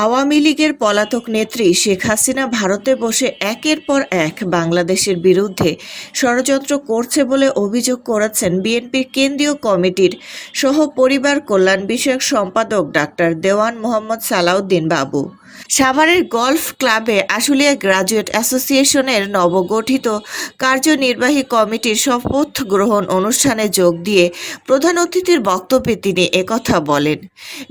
আওয়ামী লীগের পলাতক নেত্রী শেখ হাসিনা ভারতে বসে একের পর এক বাংলাদেশের বিরুদ্ধে ষড়যন্ত্র করছে বলে অভিযোগ করেছেন বিএনপির কেন্দ্রীয় কমিটির সহ পরিবার কল্যাণ বিষয়ক সম্পাদক ডাক্তার দেওয়ান মোহাম্মদ সালাউদ্দিন বাবু। সাভারের গলফ ক্লাবে আশুলিয়া গ্রাজুয়েট অ্যাসোসিয়েশনের নবগঠিত কার্যনির্বাহী কমিটির শপথ গ্রহণ অনুষ্ঠানে যোগ দিয়ে প্রধান অতিথির বক্তব্যে তিনি একথা বলেন।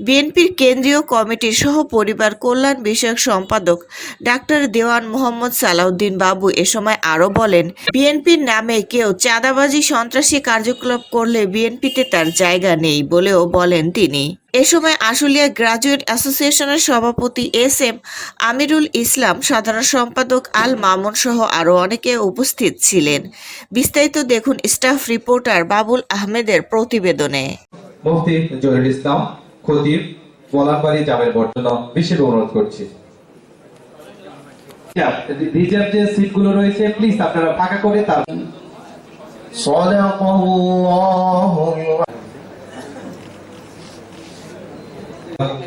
বিএনপির কেন্দ্রীয় কমিটির সহ পরিবার কল্যাণ বিষয়ক সম্পাদক ডাক্তার দেওয়ান মোহাম্মদ সালাউদ্দিন বাবু এ সময় আরও বলেন, বিএনপির নামে কেউ চাঁদাবাজি, সন্ত্রাসী কার্যকলাপ করলে বিএনপিতে তার জায়গা নেই বলেও বলেন তিনি। এ সময় আশুলিয়া গ্রাজুয়েট অ্যাসোসিয়েশনের সভাপতি এস এম আমিরুল ইসলাম সাধারণ সম্পাদক আল মামুন সহ আরও অনেকে উপস্থিত ছিলেন। বিস্তারিত দেখুন স্টাফ রিপোর্টার বাবুল আহমেদের প্রতিবেদনে। মুফতি জহিরুল ইসলাম খতিব জামের বর্জন বিশেষ অনুরোধ করছি। রিজার্ভ যে সিটগুলো রয়েছে প্লিজ আপনারা ফাঁকা করে তার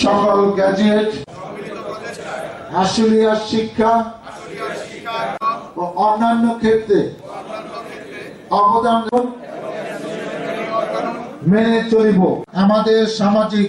সকল গ্যাজেট আশুলিয়ার শিক্ষা ও অন্যান্য ক্ষেত্রে অবদান মেনে চলিব। আমাদের সামাজিক